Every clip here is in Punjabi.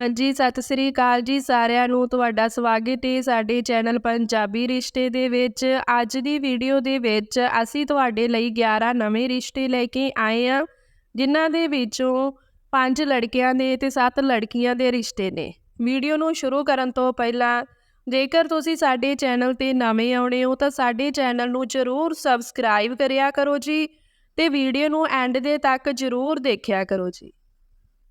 ਹਾਂਜੀ, ਸਤਿ ਸ੍ਰੀ ਅਕਾਲ ਜੀ ਸਾਰਿਆਂ ਨੂੰ। ਤੁਹਾਡਾ ਸਵਾਗਤ ਹੈ ਸਾਡੇ ਚੈਨਲ ਪੰਜਾਬੀ ਰਿਸ਼ਤੇ ਦੇ ਵਿੱਚ। ਅੱਜ ਦੀ ਵੀਡੀਓ ਦੇ ਵਿੱਚ ਅਸੀਂ ਤੁਹਾਡੇ ਲਈ 11 ਨਵੇਂ ਰਿਸ਼ਤੇ ਲੈ ਕੇ ਆਏ ਹਾਂ ਜਿਨ੍ਹਾਂ ਦੇ ਵਿੱਚੋਂ 5 ਲੜਕਿਆਂ ਦੇ ਤੇ 7 ਲੜਕੀਆਂ ਦੇ ਰਿਸ਼ਤੇ ਨੇ। ਵੀਡੀਓ ਨੂੰ ਸ਼ੁਰੂ ਕਰਨ ਤੋਂ ਪਹਿਲਾਂ, ਜੇਕਰ ਤੁਸੀਂ ਸਾਡੇ ਚੈਨਲ ਤੇ ਨਵੇਂ ਆਉਣੇ ਹੋ, ਤਾਂ ਸਾਡੇ ਚੈਨਲ ਨੂੰ ਜ਼ਰੂਰ ਸਬਸਕ੍ਰਾਈਬ ਕਰਿਆ ਕਰੋ ਜੀ ਤੇ ਵੀਡੀਓ ਨੂੰ ਐਂਡ ਦੇ ਤੱਕ ਜ਼ਰੂਰ ਦੇਖਿਆ ਕਰੋ ਜੀ।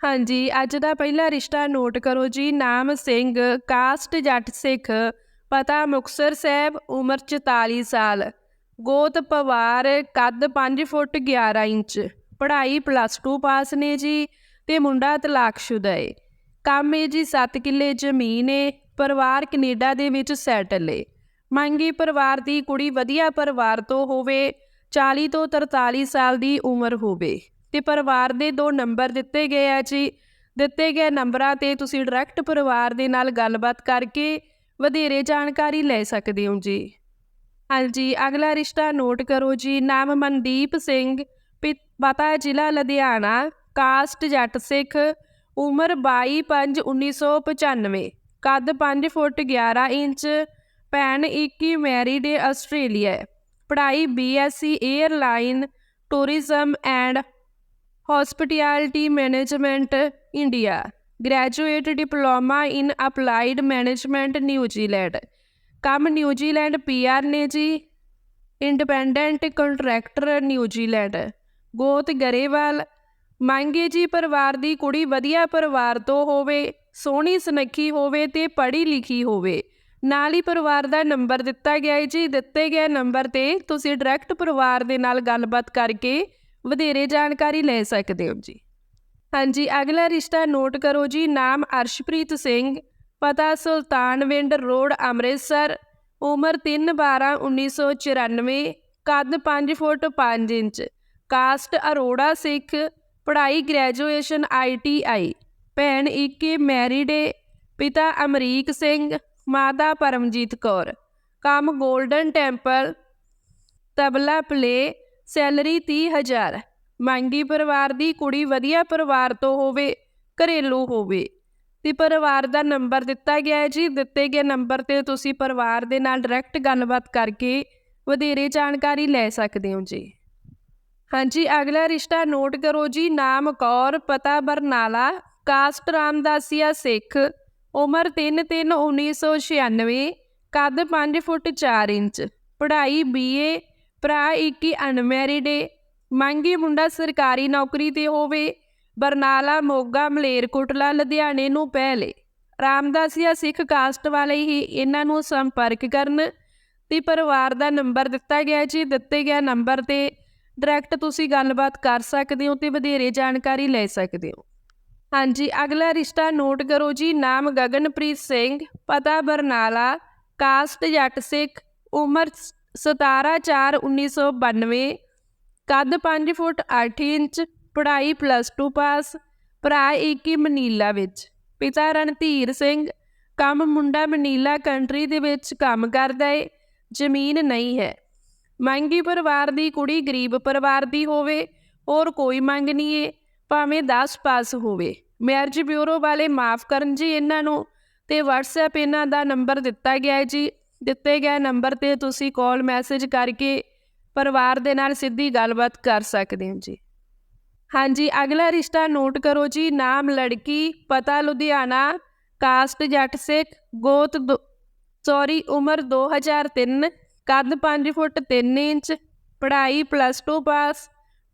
ਹਾਂਜੀ, ਅੱਜ ਦਾ ਪਹਿਲਾ ਰਿਸ਼ਤਾ ਨੋਟ ਕਰੋ ਜੀ, ਨਾਮ ਸਿੰਘ, ਕਾਸਟ ਜੱਟ ਸਿੱਖ, ਪਤਾ ਮੁਕਸਰ ਸਾਹਿਬ, ਉਮਰ 44 ਸਾਲ, ਗੋਤ ਪਵਾਰ, ਕੱਦ 5 ਫੁੱਟ 11 ਇੰਚ, ਪੜ੍ਹਾਈ ਪਲੱਸ 2 ਪਾਸ ਨੇ ਜੀ ਤੇ ਮੁੰਡਾ ਤਲਾਕਸ਼ੁਦਾ ਏ। ਕੰਮ ਏ ਜੀ 7 ਕਿੱਲੇ ਜ਼ਮੀਨ ਏ, ਪਰਿਵਾਰ ਕੈਨੇਡਾ ਦੇ ਵਿੱਚ ਸੈਟਲ ਏ। ਮੰਗੀ ਪਰਿਵਾਰ ਦੀ ਕੁੜੀ ਵਧੀਆ ਪਰਿਵਾਰ ਤੋਂ ਹੋਵੇ 40 ਤੋਂ 43 ਸਾਲ ਦੀ ਉਮਰ ਹੋਵੇ। ਤੇ ਪਰਿਵਾਰ ਦੇ ਦੋ ਨੰਬਰ ਦਿੱਤੇ ਗਏ ਆ ਜੀ। ਦਿੱਤੇ ਗਏ ਨੰਬਰਾਂ ਤੇ ਤੁਸੀਂ ਡਾਇਰੈਕਟ ਪਰਿਵਾਰ ਦੇ ਨਾਲ ਗੱਲਬਾਤ ਕਰਕੇ ਵਧੇਰੇ ਜਾਣਕਾਰੀ ਲੈ ਸਕਦੇ ਹੋ ਜੀ। ਹਾਂਜੀ, ਅਗਲਾ ਰਿਸ਼ਤਾ ਨੋਟ ਕਰੋ ਜੀ। ਨਾਮ ਮਨਦੀਪ ਸਿੰਘ, ਪਿ- ਪਤਾ ਜ਼ਿਲ੍ਹਾ ਲੁਧਿਆਣਾ, ਕਾਸਟ ਜੱਟ ਸਿੱਖ, ਉਮਰ 22/5/1995 ਕੱਦ 5 ਫੁੱਟ 11 ਇੰਚ, ਭੈਣ 21 ਮੈਰਿਡ ਆਸਟ੍ਰੇਲੀਆ ਪੜ੍ਹਾਈ BSc airline tourism and hospitality management India graduate diploma in applied management New Zealand ਕੰਮ ਨਿਊਜ਼ੀਲੈਂਡ ਪੀਆਰ ਨੇ ਜੀ ਇੰਡੀਪੈਂਡੈਂਟ ਕੰਟਰੈਕਟਰ ਨਿਊਜ਼ੀਲੈਂਡ ਗੋਤ ਗਰੇਵਾਲ ਮੰਗੇ ਜੀ ਪਰਿਵਾਰ ਦੀ ਕੁੜੀ ਵਧੀਆ ਪਰਿਵਾਰ ਤੋਂ ਹੋਵੇ ਸੋਹਣੀ ਸੁਨੱਖੀ ਹੋਵੇ ਤੇ ਪੜ੍ਹੀ ਲਿਖੀ ਹੋਵੇ ਨਾਲ ਹੀ ਪਰਿਵਾਰ ਦਾ ਨੰਬਰ ਦਿੱਤਾ ਗਿਆ ਹੈ ਜੀ ਦਿੱਤੇ ਗਏ ਨੰਬਰ ਤੇ ਤੁਸੀਂ ਡਾਇਰੈਕਟ ਪਰਿਵਾਰ ਦੇ ਨਾਲ ਗੱਲਬਾਤ ਕਰਕੇ ਵਧੇਰੇ ਜਾਣਕਾਰੀ ਲੈ ਸਕਦੇ ਹੋ ਜੀ। ਹਾਂਜੀ, ਅਗਲਾ ਰਿਸ਼ਤਾ ਨੋਟ ਕਰੋ ਜੀ। ਨਾਮ ਅਰਸ਼ਪ੍ਰੀਤ ਸਿੰਘ, ਪਤਾ ਸੁਲਤਾਨਵਿੰਡ ਰੋਡ, ਅੰਮ੍ਰਿਤਸਰ, ਉਮਰ 3/12/1994 ਕੱਦ 5 foot 5 inch, caste Arora Sikh, ਪੜ੍ਹਾਈ ਗ੍ਰੈਜੂਏਸ਼ਨ ਆਈਟੀਆਈ ਭੈਣ ਇੱਕੇ ਮੈਰਿਡ ਏ, ਪਿਤਾ ਅਮਰੀਕ ਸਿੰਘ, ਮਾਤਾ ਪਰਮਜੀਤ ਕੌਰ। ਕੰਮ golden temple, tabla play salary 30000 ਮੰਗੀ ਪਰਿਵਾਰ ਦੀ ਕੁੜੀ ਵਧੀਆ ਪਰਿਵਾਰ ਤੋਂ ਹੋਵੇ, ਘਰੇਲੂ ਹੋਵੇ। ਤੇ ਪਰਿਵਾਰ ਦਾ ਨੰਬਰ ਦਿੱਤਾ ਗਿਆ ਹੈ ਜੀ, ਦਿੱਤੇ ਗਏ ਨੰਬਰ ਤੇ ਤੁਸੀਂ ਪਰਿਵਾਰ ਦੇ ਨਾਲ ਡਾਇਰੈਕਟ ਗੱਲਬਾਤ ਕਰਕੇ ਵਧੇਰੇ ਜਾਣਕਾਰੀ ਲੈ ਸਕਦੇ ਹੋ ਜੀ। ਹਾਂਜੀ, ਅਗਲਾ ਰਿਸ਼ਤਾ ਨੋਟ ਕਰੋ ਜੀ, ਨਾਮ ਕੌਰ, ਪਤਾ ਬਰਨਾਲਾ ਕਾਸਟ ਰਾਮਦਾਸੀਆ ਸਿੱਖ, ਉਮਰ 3/3/1996 ਕੱਦ 5 ਫੁੱਟ 4 ਇੰਚ, ਪੜ੍ਹਾਈ ਬੀਏ ਭਰਾ 21 ਅਨਮੈਰਿਡ ਏ। ਮੰਗੀ ਮੁੰਡਾ ਸਰਕਾਰੀ ਨੌਕਰੀ ਤੇ ਹੋਵੇ, ਬਰਨਾਲਾ, ਮੋਗਾ ਮਲੇਰਕੋਟਲਾ ਲੁਧਿਆਣੇ ਨੂੰ ਪਹਿਲੇ ਜਾਂ ਸਿੱਖ ਕਾਸਟ ਵਾਲੇ ਹੀ ਇਹਨਾਂ ਨੂੰ ਸੰਪਰਕ ਕਰਨ ਤੇ ਪਰਿਵਾਰ ਦਾ ਨੰਬਰ ਦਿੱਤਾ ਗਿਆ ਜੀ। ਦਿੱਤੇ ਗਿਆ ਨੰਬਰ ਤੇ ਡਾਇਰੈਕਟ ਤੁਸੀਂ ਗੱਲਬਾਤ ਕਰ ਸਕਦੇ ਹੋ ਤੇ ਵਧੇਰੇ ਜਾਣਕਾਰੀ ਲੈ ਸਕਦੇ ਹੋ। ਹਾਂਜੀ, ਅਗਲਾ ਰਿਸ਼ਤਾ ਨੋਟ ਕਰੋ ਜੀ। ਨਾਮ ਗਗਨਪ੍ਰੀਤ ਸਿੰਘ, ਪਤਾ ਬਰਨਾਲਾ, ਕਾਸਟ ਜੱਟ ਸਿੱਖ, ਉਮਰ 17/4/1992 ਕੱਦ 5 ਫੁੱਟ 8 ਇੰਚ, ਪੜ੍ਹਾਈ ਪਲੱਸ 2 ਪਾਸ ਭਰਾ ਇੱਕ ਮਨੀਲਾ ਵਿੱਚ, ਪਿਤਾ ਰਣਧੀਰ ਸਿੰਘ, ਕੰਮ ਮੁੰਡਾ ਮਨੀਲਾ ਕੰਟਰੀ ਦੇ ਵਿੱਚ ਕੰਮ ਕਰਦਾ ਏ, ਜ਼ਮੀਨ ਨਹੀਂ ਹੈ। ਮੰਗੀ ਪਰਿਵਾਰ ਦੀ ਕੁੜੀ ਗਰੀਬ ਪਰਿਵਾਰ ਦੀ ਹੋਵੇ, ਹੋਰ ਕੋਈ ਮੰਗ ਨਹੀਂ ਏ, ਭਾਵੇਂ 10 ਪਾਸ ਹੋਵੇ। ਮੈਰਿਜ ਬਿਊਰੋ ਵਾਲੇ ਮਾਫ ਕਰਨ ਜੀ ਇਹਨਾਂ ਨੂੰ, ਤੇ WhatsApp ਇਹਨਾਂ ਦਾ ਨੰਬਰ ਦਿੱਤਾ ਗਿਆ ਹੈ ਜੀ। ਦਿੱਤੇ ਗਏ ਨੰਬਰ ਤੇ ਤੁਸੀਂ ਕਾਲ ਮੈਸੇਜ ਕਰਕੇ ਪਰਿਵਾਰ ਦੇ ਨਾਲ ਸਿੱਧੀ ਗੱਲਬਾਤ ਕਰ ਸਕਦੇ ਹੋ ਜੀ। ਹਾਂਜੀ, ਅਗਲਾ ਰਿਸ਼ਤਾ ਨੋਟ ਕਰੋ ਜੀ। ਨਾਮ, ਲੜਕੀ, ਪਤਾ, ਲੁਧਿਆਣਾ ਕਾਸਟ ਜੱਟ, ਸਿੱਖ, ਗੋਤ ਸੌਰੀ ਉਮਰ 2003 ਕੱਦ 5 ਫੁੱਟ 3 ਇੰਚ, ਪੜ੍ਹਾਈ plus 2 pass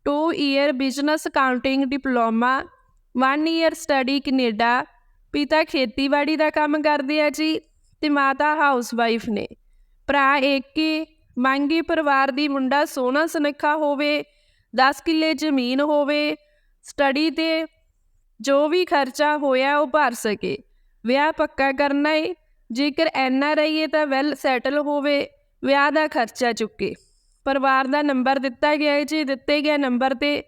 2 year business accounting diploma 1 year study Canada, ਪਿਤਾ ਖੇਤੀਬਾੜੀ ਦਾ ਕੰਮ ਕਰਦੇ ਆ ਜੀ। ਤੇ ਮਾਤਾ ਹਾਊਸ ਵਾਈਫ ਨੇ। ਭਰਾ ਏਕੇ, ਮੰਗੀ ਪਰਿਵਾਰ ਦੀ ਮੁੰਡਾ ਸੋਹਣਾ ਸੁਨੱਖਾ ਹੋਵੇ 10 ਕਿੱਲੇ ਜ਼ਮੀਨ ਹੋਵੇ, ਸਟੱਡੀ ਤੇ ਜੋ ਵੀ ਖਰਚਾ ਹੋਇਆ ਉਹ ਭਰ ਸਕੇ। ਵਿਆਹ ਪੱਕਾ ਕਰਨਾ ਏ, ਜੇਕਰ ਐਨ ਆਰ ਆਈ ਹੈ ਤਾਂ ਵੈਲ ਸੈਟਲ ਹੋਵੇ, ਵਿਆਹ ਦਾ ਖਰਚਾ ਚੁੱਕੇ। ਪਰਿਵਾਰ ਦਾ ਨੰਬਰ ਦਿੱਤਾ ਗਿਆ ਹੈ ਜੀ ਦਿੱਤੇ ਗਏ ਨੰਬਰ ਤੇ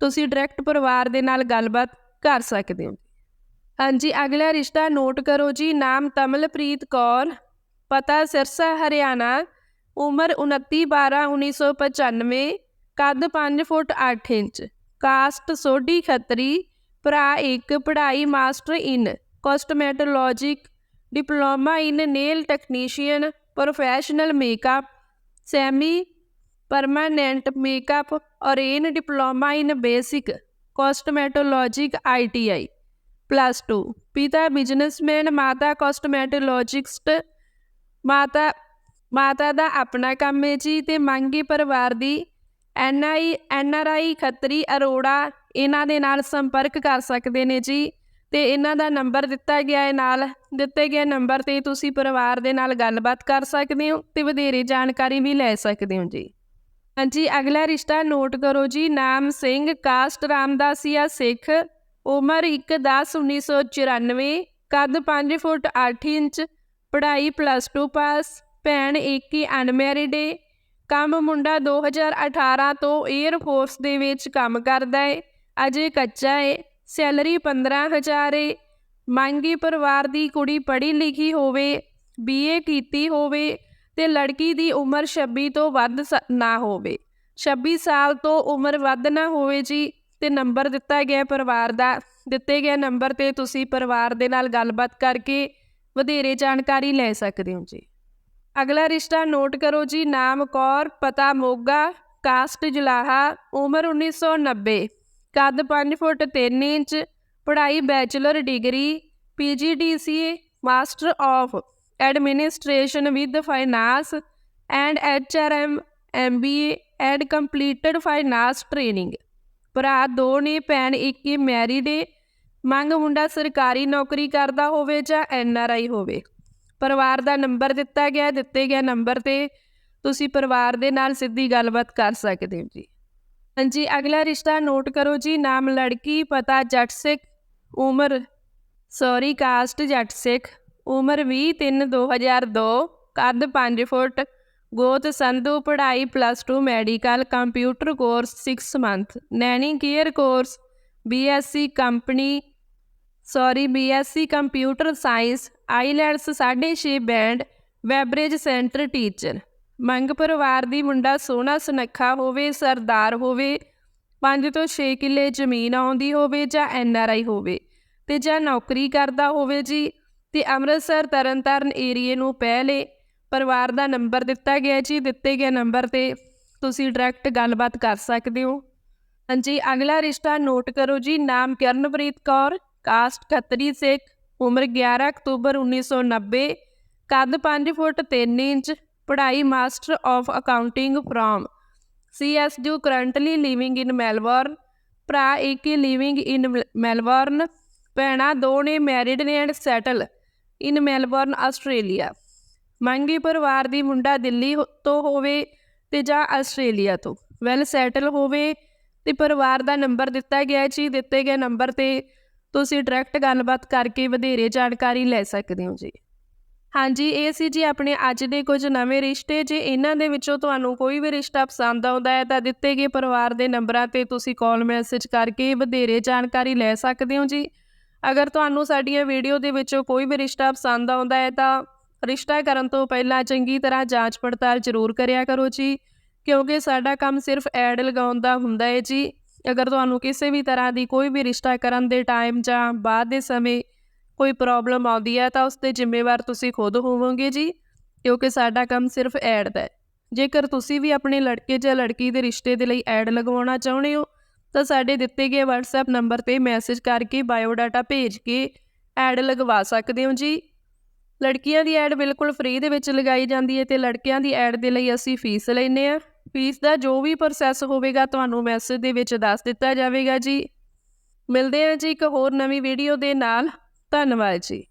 ਤੁਸੀਂ ਡਾਇਰੈਕਟ ਪਰਿਵਾਰ ਦੇ ਨਾਲ ਗੱਲਬਾਤ ਕਰ ਸਕਦੇ ਹੋ। ਹਾਂਜੀ ਅਗਲਾ ਰਿਸ਼ਤਾ ਨੋਟ ਕਰੋ ਜੀ ਨਾਮ ਤਮਲਪ੍ਰੀਤ ਕੌਰ ਪਤਾ ਸਿਰਸਾ ਹਰਿਆਣਾ ਉਮਰ 29 12 1995 ਕੱਦ 5 foot 8 inch caste Sodhi Khatri ਭਰਾ ਇੱਕ ਪੜ੍ਹਾਈ master in cosmetologic diploma in nail technician professional makeup semi permanent makeup Orane diploma in basic cosmetologic ITI plus 2 ਪਿਤਾ ਬਿਜ਼ਨਸਮੈਨ ਮਾਤਾ ਕੋਸਟਮੈਟੋਲੋਜਿਸਟ ਮਾਤਾ ਮਾਤਾ ਦਾ ਆਪਣਾ ਕੰਮ ਹੈ ਜੀ ਤੇ ਮੰਗੀ ਪਰਿਵਾਰ ਦੀ N I N R I Khatri Arora ਇਹਨਾਂ ਦੇ ਨਾਲ ਸੰਪਰਕ ਕਰ ਸਕਦੇ ਨੇ ਜੀ ਤੇ ਇਹਨਾਂ ਦਾ ਨੰਬਰ ਦਿੱਤਾ ਗਿਆ ਹੈ ਨਾਲ ਦਿੱਤੇ ਗਏ ਨੰਬਰ ਤੇ ਤੁਸੀਂ ਪਰਿਵਾਰ ਦੇ ਨਾਲ ਗੱਲਬਾਤ ਕਰ ਸਕਦੇ ਹੋ ਤੇ ਵਧੇਰੇ ਜਾਣਕਾਰੀ ਵੀ ਲੈ ਸਕਦੇ ਹੋ ਜੀ ਹਾਂਜੀ ਅਗਲਾ ਰਿਸ਼ਤਾ ਨੋਟ ਕਰੋ ਜੀ ਨਾਮ ਸਿੰਘ ਕਾਸਟ ਰਾਮਦਾਸੀਆ ਸਿੱਖ ਉਮਰ 1/10/1994 ਕੱਦ 5 ਫੁੱਟ 8 ਇੰਚ, ਪੜ੍ਹਾਈ ਪਲੱਸ 2 ਪਾਸ ਭੈਣ ਇੱਕ ਹੀ ਅਨਮੈਰਿਡ ਏ। ਕੰਮ ਮੁੰਡਾ 2018 ਤੋਂ 에ਅਰ ਫੋਰਸ ਦੇ ਵਿੱਚ ਕੰਮ ਕਰਦਾ ਏ, ਅਜੇ ਕੱਚਾ ਏ ਸੈਲਰੀ 15000 ਏ। ਮੰਗੀ ਪਰਿਵਾਰ ਦੀ ਕੁੜੀ ਪੜ੍ਹੀ ਲਿਖੀ ਹੋਵੇ ਬੀਏ ਕੀਤੀ ਹੋਵੇ ਤੇ ਲੜਕੀ ਦੀ ਉਮਰ 26 ਤੋਂ ਵੱਧ ਸ- ਨਾ ਹੋਵੇ। 26 ਸਾਲ ਤੋਂ ਉਮਰ ਵੱਧ ਨਾ ਹੋਵੇ ਜੀ। ਤੇ ਨੰਬਰ ਦਿੱਤਾ ਗਿਆ ਪਰਿਵਾਰ ਦਾ। ਦਿੱਤੇ ਗਏ ਨੰਬਰ ਤੇ ਤੁਸੀਂ ਪਰਿਵਾਰ ਦੇ ਨਾਲ ਗੱਲਬਾਤ ਕਰਕੇ ਵਧੇਰੇ ਜਾਣਕਾਰੀ ਲੈ ਸਕਦੇ ਹੋ ਜੀ। ਅਗਲਾ ਰਿਸ਼ਤਾ ਨੋਟ ਕਰੋ ਜੀ, ਨਾਮ ਕੌਰ, ਪਤਾ ਮੋਗਾ, ਕਾਸਟ ਜਲਾਹਾ, ਉਮਰ 1990 ਕੱਦ 5 ਫੁੱਟ 3 ਇੰਚ, ਪੜ੍ਹਾਈ bachelor degree PGDCA master of administration with finance and HRM MBA and completed finance training. ਭਰਾ ਦੋ ਨੇ, ਭੈਣ ਇੱਕ ਹੀ ਮੈਰਿਡ ਏ ਮੰਗ ਮੁੰਡਾ ਸਰਕਾਰੀ ਨੌਕਰੀ ਕਰਦਾ ਹੋਵੇ ਜਾਂ ਐੱਨ ਆਰ ਆਈ ਹੋਵੇ। ਪਰਿਵਾਰ ਦਾ ਨੰਬਰ ਦਿੱਤਾ ਗਿਆ, ਦਿੱਤੇ ਗਿਆ ਨੰਬਰ ਤੇ ਤੁਸੀਂ ਪਰਿਵਾਰ ਦੇ ਨਾਲ ਸਿੱਧੀ ਗੱਲਬਾਤ ਕਰ ਸਕਦੇ ਹੋ ਜੀ। ਹਾਂਜੀ, ਅਗਲਾ ਰਿਸ਼ਤਾ ਨੋਟ ਕਰੋ ਜੀ, ਨਾਮ ਲੜਕੀ, ਪਤਾ ਜੱਟ ਸਿੱਖ, ਉਮਰ ਸੌਰੀ ਕਾਸਟ ਜੱਟ ਸਿੱਖ, ਉਮਰ 20 3 2002 ਕੱਦ 5 ਫੁੱਟ ਗੋਤ ਸੰਧੂ ਪੜ੍ਹਾਈ plus 2 medical computer course 6 month nanny care course BSc company sorry BSc computer science IELTS 6.5 band ਵੈਬਰੇਜ centre teacher ਮੰਗ ਪਰਿਵਾਰ ਦੀ ਮੁੰਡਾ ਸੋਹਣਾ ਸੁਨੱਖਾ ਹੋਵੇ, ਸਰਦਾਰ ਹੋਵੇ 5 ਤੋਂ 6 ਕਿੱਲੇ ਜ਼ਮੀਨ ਆਉਂਦੀ ਹੋਵੇ ਜਾਂ ਐਨਆਰਆਈ ਹੋਵੇ ਤੇ ਜਾਂ ਨੌਕਰੀ ਕਰਦਾ ਹੋਵੇ ਜੀ ਤੇ ਅੰਮ੍ਰਿਤਸਰ ਤਰਨਤਾਰਨ ਏਰੀਏ ਨੂੰ ਪਹਿਲੇ ਪਰਿਵਾਰ ਦਾ ਨੰਬਰ ਦਿੱਤਾ ਗਿਆ ਜੀ, ਦਿੱਤੇ ਗਏ ਨੰਬਰ ਤੇ ਤੁਸੀਂ ਡਾਇਰੈਕਟ ਗੱਲਬਾਤ ਕਰ ਸਕਦੇ ਹੋ। ਹਾਂਜੀ, ਅਗਲਾ ਰਿਸ਼ਤਾ ਨੋਟ ਕਰੋ ਜੀ, ਨਾਮ ਕਰਨਪ੍ਰੀਤ ਕੌਰ ਕਾਸਟ ਖੱਤਰੀ ਸਿੱਖ, ਉਮਰ 11 ਅਕਤੂਬਰ 1990 ਕੱਦ 5 ਫੁੱਟ 3 ਇੰਚ, ਪੜ੍ਹਾਈ master of accounting from CSU currently living in Melbourne ਭਰਾ ਇੱਕ ਹੀ ਲਿਵਿੰਗ ਇਨ ਮੈਲਬੌਰਨ ਭੈਣਾਂ ਦੋ ਨੇ ਮੈਰਿਡ ਨੇ and settle in Melbourne Australia ਮੰਗੀ ਪਰਿਵਾਰ ਦੀ ਮੁੰਡਾ ਦਿੱਲੀ ਤੋਂ ਹੋਵੇ ਤੇ ਜਾਂ ਆਸਟ੍ਰੇਲੀਆ ਤੋਂ। ਵੈਲ ਸੈਟਲ ਹੋਵੇ ਤੇ ਪਰਿਵਾਰ ਦਾ ਨੰਬਰ ਦਿੱਤਾ ਗਿਆ ਹੈ ਜੀ ਦਿੱਤੇ ਗਏ ਨੰਬਰ ਤੇ ਤੁਸੀਂ ਡਾਇਰੈਕਟ ਗੱਲਬਾਤ ਕਰਕੇ ਵਧੇਰੇ ਜਾਣਕਾਰੀ ਲੈ ਸਕਦੇ ਹੋ ਜੀ। ਹਾਂਜੀ, ਇਹ ਸੀ ਜੀ ਆਪਣੇ ਅੱਜ ਦੇ ਕੁਝ ਨਵੇਂ ਰਿਸ਼ਤੇ। ਜੇ ਇਹਨਾਂ ਦੇ ਵਿੱਚੋਂ ਤੁਹਾਨੂੰ ਕੋਈ ਵੀ ਰਿਸ਼ਤਾ ਪਸੰਦ ਆਉਂਦਾ ਹੈ, ਤਾਂ ਦਿੱਤੇ ਗਏ ਪਰਿਵਾਰ ਦੇ ਨੰਬਰਾਂ ਤੇ ਤੁਸੀਂ ਕਾਲ ਮੈਸੇਜ ਕਰਕੇ ਵਧੇਰੇ ਜਾਣਕਾਰੀ ਲੈ ਸਕਦੇ ਹੋ ਜੀ। ਅਗਰ ਤੁਹਾਨੂੰ ਸਾਡੀਆਂ ਵੀਡੀਓ ਦੇ ਵਿੱਚੋਂ ਕੋਈ ਵੀ ਰਿਸ਼ਤਾ ਪਸੰਦ ਆਉਂਦਾ ਹੈ, ਤਾਂ ਰਿਸ਼ਤਾ ਕਰਨ ਤੋਂ ਪਹਿਲਾਂ ਚੰਗੀ ਤਰ੍ਹਾਂ ਜਾਂਚ ਪੜਤਾਲ ਜ਼ਰੂਰ ਕਰਿਆ ਕਰੋ ਜੀ, ਕਿਉਂਕਿ ਸਾਡਾ ਕੰਮ ਸਿਰਫ ਐਡ ਲਗਾਉਣ ਦਾ ਹੁੰਦਾ ਹੈ ਜੀ। ਅਗਰ ਤੁਹਾਨੂੰ ਕਿਸੇ ਵੀ ਤਰ੍ਹਾਂ ਦੀ ਕੋਈ ਵੀ ਰਿਸ਼ਤਾ ਕਰਨ ਦੇ ਟਾਈਮ ਜਾਂ ਬਾਅਦ ਦੇ ਸਮੇਂ ਕੋਈ ਪ੍ਰੋਬਲਮ ਆਉਂਦੀ ਹੈ, ਤਾਂ ਉਸ 'ਤੇ ਜ਼ਿੰਮੇਵਾਰ ਤੁਸੀਂ ਖੁਦ ਹੋਵੋਗੇ ਜੀ, ਕਿਉਂਕਿ ਸਾਡਾ ਕੰਮ ਸਿਰਫ ਐਡ ਦਾ ਹੈ। ਜੇਕਰ ਤੁਸੀਂ ਵੀ ਆਪਣੇ ਲੜਕੇ ਜਾਂ ਲੜਕੀ ਦੇ ਰਿਸ਼ਤੇ ਦੇ ਲਈ ਐਡ ਲਗਵਾਉਣਾ ਚਾਹੁੰਦੇ ਹੋ, ਤਾਂ ਸਾਡੇ ਦਿੱਤੇ ਗਏ WhatsApp ਨੰਬਰ ਤੇ ਮੈਸੇਜ ਕਰਕੇ ਬਾਇਓਡਾਟਾ ਭੇਜ ਕੇ ਐਡ ਲਗਵਾ ਸਕਦੇ ਹੋ ਜੀ। ਲੜਕੀਆਂ ਦੀ ਐਡ ਬਿਲਕੁਲ ਫ੍ਰੀ ਦੇ ਵਿੱਚ ਲਗਾਈ ਜਾਂਦੀ ਹੈ ਤੇ ਲੜਕਿਆਂ ਦੀ ਐਡ ਦੇ ਲਈ ਅਸੀਂ ਫੀਸ ਲੈਨੇ ਆ ਫੀਸ ਦਾ ਜੋ ਵੀ ਪ੍ਰੋਸੈਸ ਹੋਵੇਗਾ ਤੁਹਾਨੂੰ ਮੈਸੇਜ ਦੇ ਵਿੱਚ ਦੱਸ ਦਿੱਤਾ ਜਾਵੇਗਾ ਜੀ। ਮਿਲਦੇ ਹਾਂ ਜੀ ਇੱਕ ਹੋਰ ਨਵੀਂ ਵੀਡੀਓ ਦੇ ਨਾਲ। ਧੰਨਵਾਦ ਜੀ।